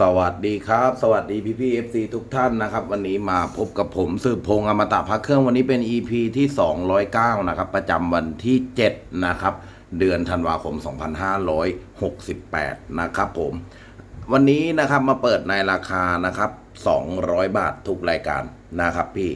สวัสดีครับ สวัสดีพี่พี่เอฟซีทุกท่านนะครับ วันนี้มาพบกับผมสืบพงษ์อมตะพักเครื่องวันนี้เป็น EP ที่ 209 นะครับ ประจำวันที่ 7 นะครับ เดือนธันวาคม 2568 นะครับผม วันนี้นะครับมาเปิดในราคานะครับ 200 บาททุกรายการนะครับพี่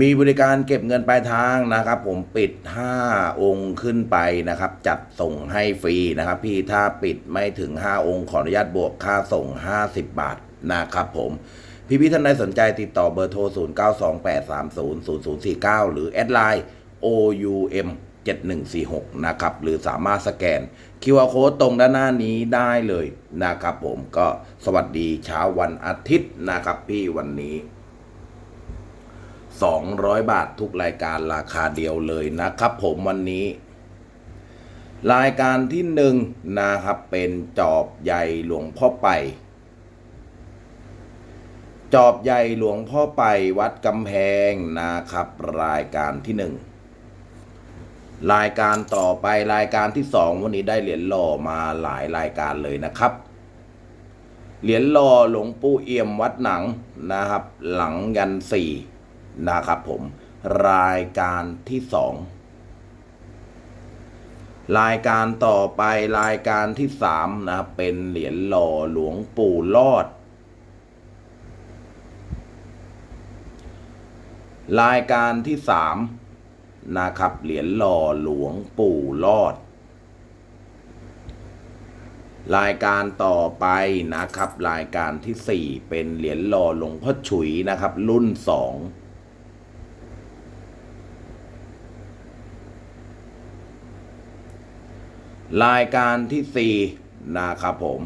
มีบริการเก็บเงินปลายทางนะครับ ผมปิด 5 องค์ขึ้นไปนะครับ จัดส่งให้ฟรีนะครับ พี่ถ้าปิดไม่ถึง 5 องค์ขออนุญาตบวกค่าส่ง 50 บาทนะครับผม พี่พี่ๆท่านใดสนใจติดต่อเบอร์โทร 0928300049 หรือแอดไลน์ OUM 7146 นะครับ หรือสามารถสแกน QR Code ตรงด้านหน้านี้ได้เลยนะครับผมก็สวัสดีเช้าวันอาทิตย์นะครับพี่วันนี้ 200 บาททุกรายการราคาเดียวเลยนะครับผมวันนี้ รายการที่หนึ่งนะครับเป็นจอบใหญ่หลวงพ่อไป จอบใหญ่หลวงพ่อไปวัดกำแพงนะครับ รายการที่หนึ่งรายการต่อไปรายการที่สองวันนี้ได้เหรียญหล่อมาหลายรายการเลยนะครับเหรียญหล่อหลวงปู่เอี่ยมวัดหนังนะครับ หลังยันสี่ นะครับผมรายการที่สองรายการต่อไปรายการที่สามนะเป็นเหรียญหล่อหลวงปู่รอด รายการที่สามนะครับเหรียญหล่อหลวงปู่รอด รายการต่อไปนะครับ รายการที่สี่เป็นเหรียญหล่อหลวงพ่อฉุยนะครับ รุ่นสอง รายการที่สี่นะครับผม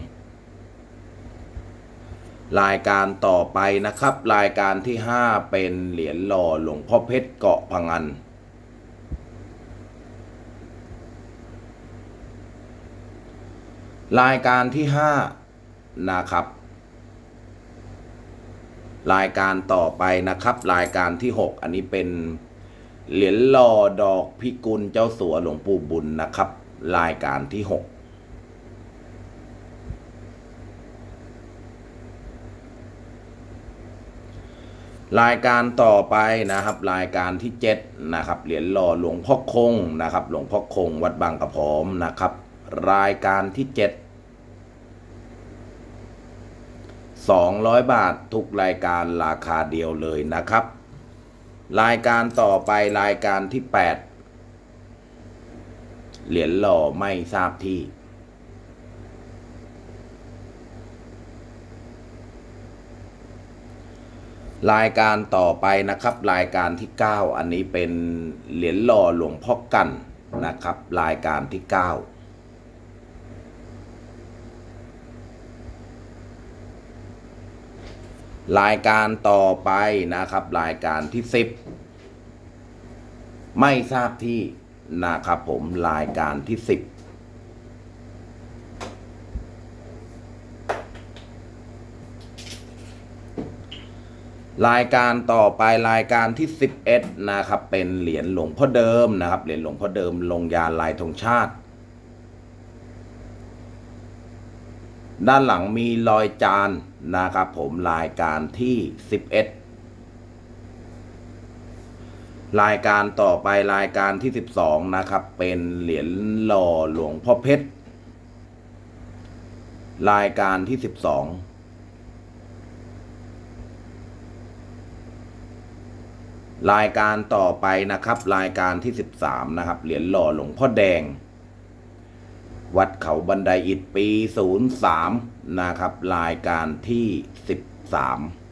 รายการต่อไปนะครับ รายการที่ห้าเป็นเหรียญหล่อหลวงพ่อเพชรเกาะพังัน รายการที่ห้านะครับ รายการต่อไปนะครับ รายการที่หกอันนี้เป็นเหรียญหล่อดอกพิกุลเจ้าสัวหลวงปู่บุญนะครับ รายการที่หกรายการต่อไปนะครับรายการที่เจ็ดนะครับเหรียญหล่อหลวงพ่อคงนะครับ หลวงพ่อคงวัดบางกระพร้อมนะครับ รายการที่เจ็ด200 บาททุกรายการราคาเดียวเลยนะครับ รายการต่อไปรายการที่ 8 เหรียญหล่อไม่ทราบที่ รายการต่อไปนะครับ รายการที่ 9 อันนี้เป็นเหรียญหล่อหลวงพ่อกันนะครับ รายการที่ 9รายการต่อไปนะครับ รายการที่สิบไม่ทราบที่ นะครับผมรายการที่สิบรายการต่อไปรายการที่สิบเอ็ดนะครับ เป็นเหรียญหลวงพ่อเดิมนะครับ เหรียญหลวงพ่อเดิมลงยาลายธงชาติ ด้านหลังมีรอยจานนะครับผมรายการที่ 11 รายการต่อไปรายการที่ 12 นะครับ เป็นเหรียญหล่อหลวงพ่อเพชร รายการที่ 12รายการต่อไปนะครับ รายการที่ 13 นะครับ เหรียญหล่อหลวงพ่อแดง วัดเขาบันไดอิฐปี 03 นะครับ รายการที่ 13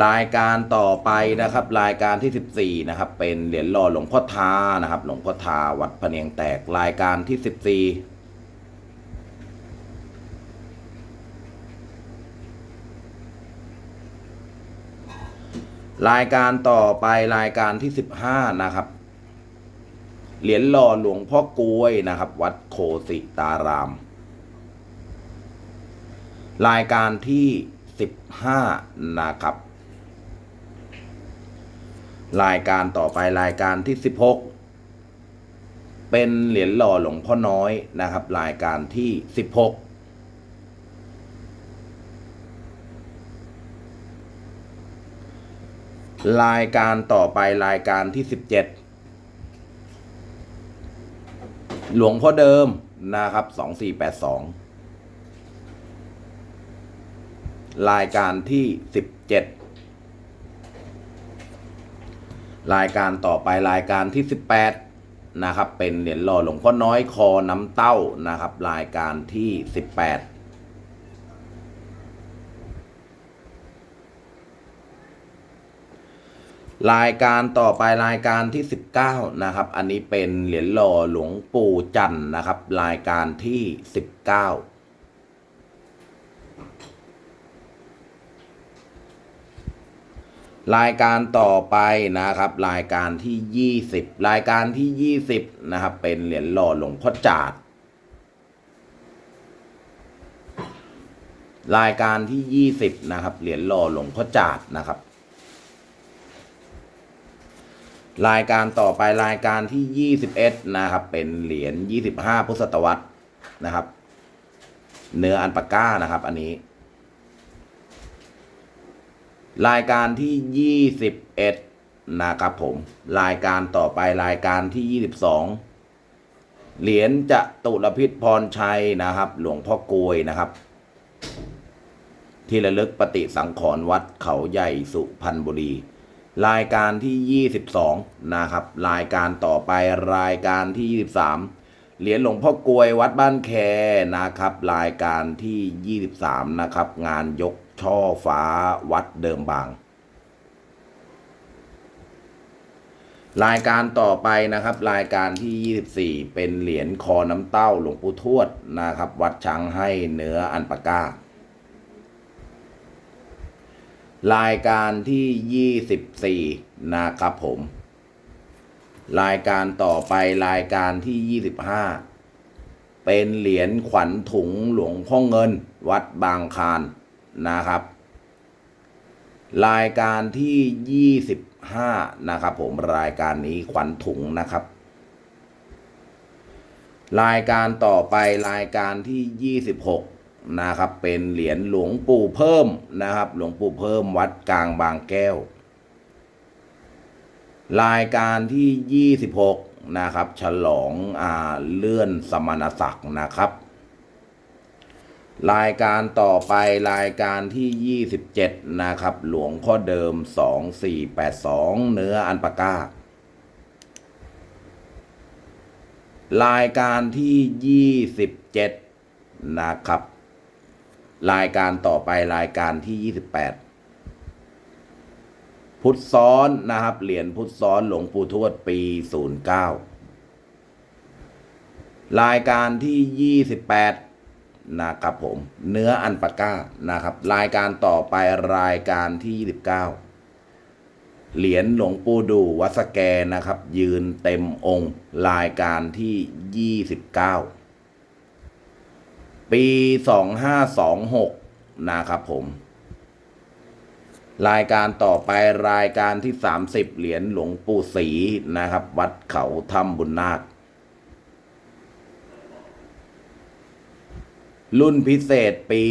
รายการต่อไปนะครับ รายการที่ 14นะครับเป็นเหรียญหล่อหลวงพ่อทานะครับ หลวงพ่อทาวัดพะเนียงแตกรายการที่ 14รายการต่อไปรายการที่15นะครับ เหรียญหล่อหลวงพ่อกล้วยนะครับ วัดโคสิตาราม รายการที่สิบห้านะครับ รายการต่อไปรายการที่สิบหกเป็นเหรียญหล่อหลวงพ่อน้อยนะครับ รายการที่สิบหกรายการต่อไปรายการที่สิบเจ็ดหลวงพ่อเดิมนะครับสองสี่แปดสองรายการที่สิบเจ็ด รายการต่อไปรายการที่สิบแปดนะครับ เป็นเหรียญหล่อหลวงพ่อน้อยคอน้ำเต้านะครับ รายการที่สิบแปดรายการต่อไปรายการที่ 19 นะครับ อันนี้เป็นเหรียญหล่อหลวงปู่จันนะครับ รายการที่ 19 รายการต่อไปนะครับ รายการที่ 20 รายการที่ 20 นะครับ เป็นเหรียญหล่อหลวงพ่อจาดรายการที่ 20 นะครับ เหรียญหล่อหลวงพ่อจาดนะครับ รายการต่อไปรายการที่ 21 นะครับ เป็นเหรียญ25 พุทธศตวรรษนะครับ เนื้ออันปาก้านะครับ อันนี้ รายการที่21นะครับผม รายการต่อไปรายการที่22เหรียญจะตุลพิษพรชัยนะครับ หลวงพ่อกลวยนะครับ ที่ระลึกปฏิสังขรณ์วัดเขาใหญ่สุพรรณบุรี รายการที่ 22 นะครับ รายการต่อไปรายการที่ 23 เหรียญหลวงพ่อกลวยวัดบ้านแคนะครับ รายการที่ 23 นะครับ งานยก ช่อฟ้าวัดเดิมบาง รายการต่อไปนะครับ รายการที่ 24 เป็นเหรียญคอน้ำเต้าหลวงปู่ทวดนะครับ วัดช้างให้เนื้ออันปาก้ารายการที่ 24 นะครับผม รายการต่อไปรายการที่ 25 เป็นเหรียญขวัญถุงหลวงพ่อเงิน วัดบางคาร นะครับ รายการที่ 25 นะครับผมรายการนี้ขวัญถุงนะครับ รายการต่อไปรายการที่ 26 นะครับ เป็นเหรียญหลวงปู่เพิ่มนะครับ หลวงปู่เพิ่มวัดกลางบางแก้ว รายการที่ 26 นะครับ ฉลองอ่าเลื่อนสมณศักดิ์นะครับ รายการต่อไปรายการที่ 27 นะครับ หลวงพ่อเดิม 2482 เนื้ออันปาก้ารายการที่ 27 นะครับ รายการต่อไปรายการที่ 28 พุทธซ้อนนะครับ เหรียญพุทธซ้อนหลวงปู่ทวดปี 09 รายการที่ 28 นะครับผมเนื้ออันปาก้านะครับ รายการต่อไปรายการที่ 29 เหรียญหลวงปู่ดูวัดสแกนะครับ ยืนเต็มองค์ รายการที่ 29 ปี 2526 นะครับผม รายการต่อไปรายการที่ 30 เหรียญหลวงปู่ศรีนะครับ วัดเขาถ้ำบุญนาค รุ่นพิเศษปี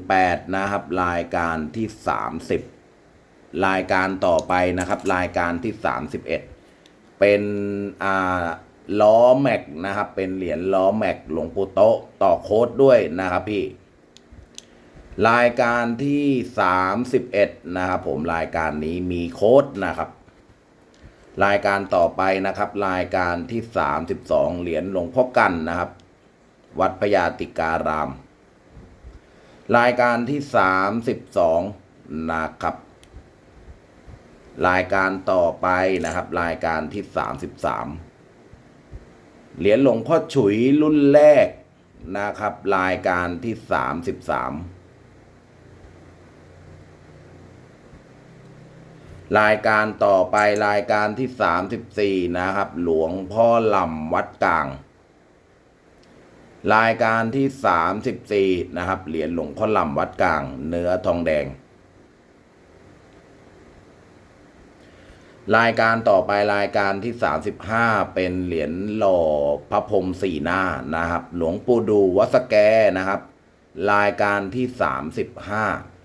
18 นะครับ รายการที่ 30 รายการต่อไปนะครับ รายการที่ 31 เป็นอ่าล้อแม็กนะครับ เป็นเหรียญล้อแม็กหลวงปู่โตะต่อโค้ดด้วยนะครับพี่ รายการที่ 31 นะครับผมรายการนี้มีโค้ดนะครับรายการต่อไปนะครับ รายการที่ 32 เหรียญหลวงพ่อกันนะครับ วัดพญาติการาม รายการที่ 32 นะครับ รายการต่อไปนะครับ รายการที่ 33 เหรียญหลวงพ่อฉุยรุ่นแรกนะครับ รายการที่ 33 รายการต่อไปรายการที่ 34 นะครับ หลวงพ่อลำวัดกลาง รายการที่ 34 นะครับ เหรียญหลวงพ่อลำวัดกลาง เนื้อทองแดง รายการต่อไปรายการที่ 35 เป็นเหรียญหล่อพระพรหมสี่หน้านะครับ หลวงปู่ดูวัดสแกนะครับ รายการที่ 35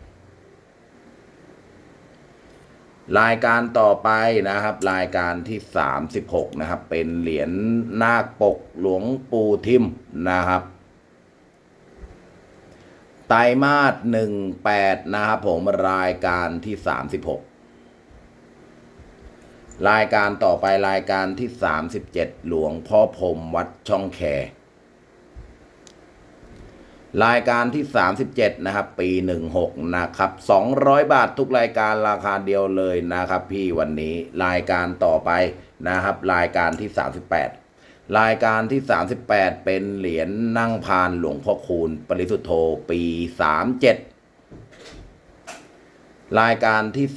รายการต่อไปนะครับ รายการที่ 36 นะครับ เป็นเหรียญนาคปกหลวงปู่ทิมนะครับ ไตรมาสหนึ่งแปดนะครับผมรายการที่สามสิบหกรายการต่อไปรายการที่สามสิบเจ็ดหลวงพ่อพรมวัดช่องแค รายการที่สามสิบเจ็ดนะครับ ปีหนึ่งหกนะครับสองร้อยบาททุกรายการราคาเดียวเลยนะครับ พี่วันนี้รายการต่อไปนะครับ รายการที่สามสิบแปดรายการที่ 38 เป็นเหรียญนั่งพานหลวงพ่อคูณ ปริสุทธโธปี 37 รายการที่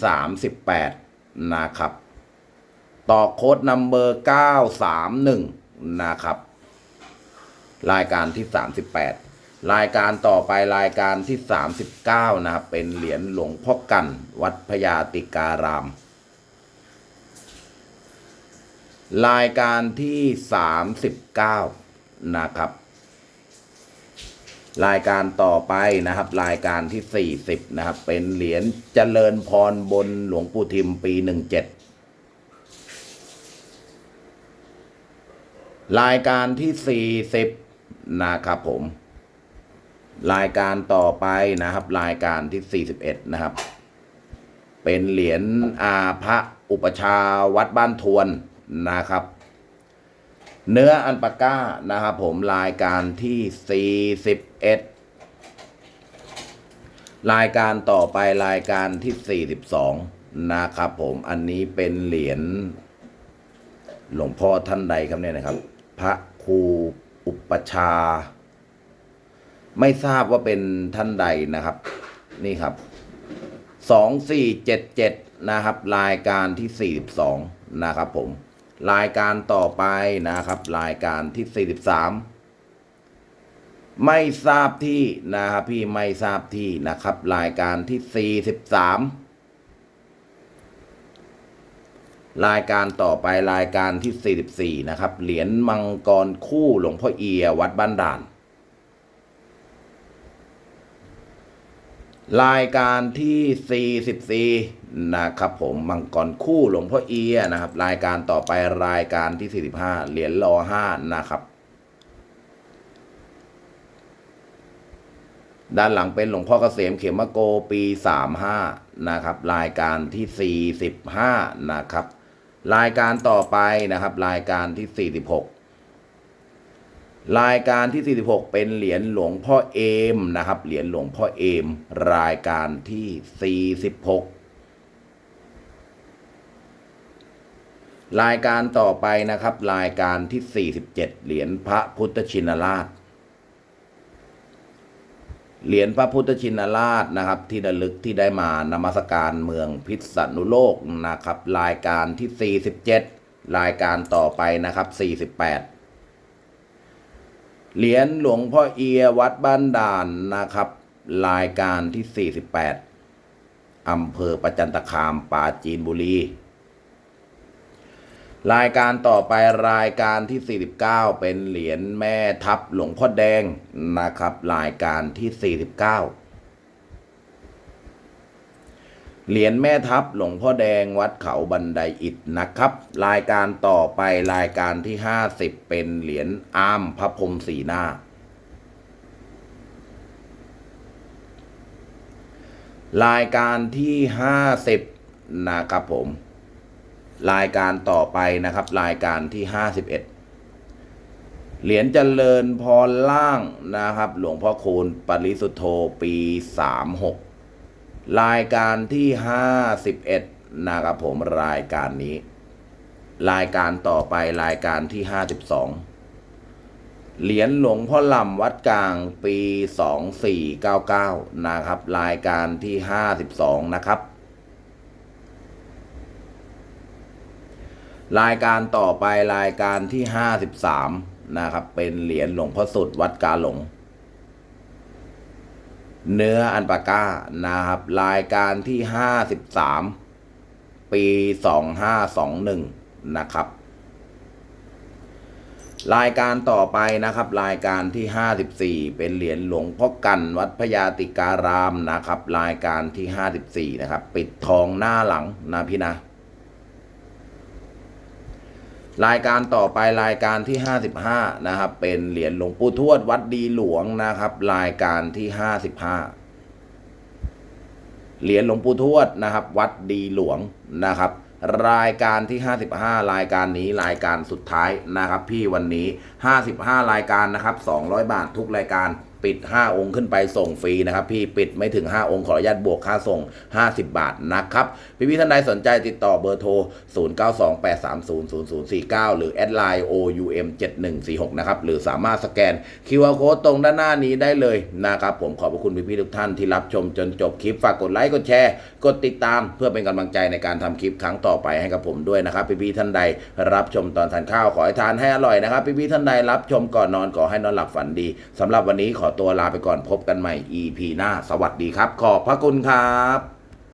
38 นะครับ ต่อโค้ดนัมเบอร์ 931 นะครับ รายการที่ 38 รายการต่อไปรายการที่ 39 นะครับ เป็นเหรียญหลวงพ่อกัน วัดพญาติการาม รายการที่สามสิบเก้านะครับ รายการต่อไปนะครับ รายการที่สี่สิบนะครับ เป็นเหรียญเจริญพรบนหลวงปู่ทิมปีหนึ่งเจ็ดรายการที่สี่สิบนะครับผม รายการต่อไปนะครับ รายการที่สี่สิบเอ็ดนะครับ เป็นเหรียญอาพระอุปชาวัดบ้านทวนนะครับ เนื้ออันปาก้านะครับ ผมรายการที่ 41 รายการต่อไปรายการที่ 42 นะครับ ผมอันนี้เป็นเหรียญหลวงพ่อท่านใดครับเนี่ยนะครับ พระครูอุปชา ไม่ทราบว่าเป็นท่านใดนะครับ นี่ครับสองสี่เจ็ดเจ็ดนะครับ รายการที่สี่สิบสองนะครับผม รายการต่อไปนะครับ รายการที่สี่สิบสามไม่ทราบที่นะครับพี่ไม่ทราบที่นะครับ รายการที่สี่สิบสามรายการต่อไปรายการที่สี่สิบสี่นะครับ เหรียญมังกรคู่หลวงพ่อเอียวัดบ้านด่าน รายการที่ 44 นะครับผมมังกรคู่หลวงพ่อเอียนะครับ รายการต่อไปรายการที่ 45 เหรียญรอ5นะครับ ด้านหลังเป็นหลวงพ่อเกษมเขมโกปี 35 นะครับ รายการที่ 45 นะครับ รายการต่อไปนะครับ รายการที่ 46 รายการที่ 46 เป็นเหรียญหลวงพ่อเอมนะครับ เหรียญหลวงพ่อเอม รายการที่ 46 รายการต่อไปนะครับ รายการที่ 47 เหรียญพระพุทธชินราช เหรียญพระพุทธชินราชนะครับ ที่ระลึกที่ได้มานมัสการเมืองพิษณุโลกนะครับ รายการที่ 47 รายการต่อไปนะครับ 48 เหรียญหลวงพ่อเอียวัดบ้านด่านนะครับ รายการที่ 48 อำเภอประจันตคามปาจีนบุรี รายการต่อไปรายการที่ 49 เป็นเหรียญแม่ทับหลวงพ่อแดงนะครับ รายการที่ 49 เหรียญแม่ทับหลวงพ่อแดงวัดเขาบันไดอิฐนะครับ รายการต่อไปรายการที่ 50 เป็นเหรียญอ้ามพระพรมสีหน้า รายการที่ 50 นะครับผม รายการต่อไปนะครับ รายการที่ 51 เหรียญเจริญพรล่างนะครับ หลวงพ่อคูณปริสุทธโธปี 36 รายการที่ห้าสิบเอ็ดนะครับผมรายการนี้ รายการต่อไปรายการที่ห้าสิบสองเหรียญหลวงพ่อลำวัดกลางปีสองสี่เก้าเก้านะครับ รายการที่ห้าสิบสองนะครับ รายการต่อไปรายการที่ห้าสิบสามนะครับ เป็นเหรียญหลวงพ่อสุดวัดกาหลง เนื้ออันปาก้านะครับ รายการที่ห้าสิบสามปี 2521 นะครับ รายการต่อไปนะครับ รายการที่ 54 เป็นเหรียญหลวงพ่อกันวัดพญาติการามนะครับ รายการที่ 54 นะครับ ปิดทองหน้าหลังนะพี่นะ รายการต่อไปรายการที่ 55 นะครับ เป็นเหรียญหลวงปู่ทวดวัดดีหลวงนะครับ รายการที่ 55 เหรียญหลวงปู่ทวดนะครับ วัดดีหลวงนะครับ รายการที่ 55 รายการนี้รายการสุดท้ายนะครับ พี่วันนี้ 55 รายการนะครับ 200 บาททุกรายการ ปิด 5 องค์ขึ้นไปส่งฟรีนะครับ พี่ปิดไม่ถึง 5 องค์ขออนุญาตบวกค่าส่ง 50 บาทนะครับ พี่พี่ท่านใดสนใจติดต่อเบอร์โทร 0928300049 หรือแอดไลน์ OUM 7146 นะครับ หรือสามารถสแกน QR Code ตรงด้านหน้านี้ได้เลยนะครับ ผมขอบพระคุณพี่พี่ทุกท่านที่รับชมจนจบคลิปฝากกดไลค์กดแชร์ กดติดตามเพื่อเป็นกำลังใจในการทำคลิปครั้งต่อไปให้กับผมด้วยนะครับ พี่พี่ท่านใดรับชมตอนทานข้าวขอให้ทานให้อร่อยนะครับ พี่พี่ท่านใดรับชมก่อนนอนขอให้นอนหลับฝันดีสำหรับวันนี้ขอตัวลาไปก่อนพบกันใหม่ EP หน้า สวัสดีครับ ขอบพระคุณครับ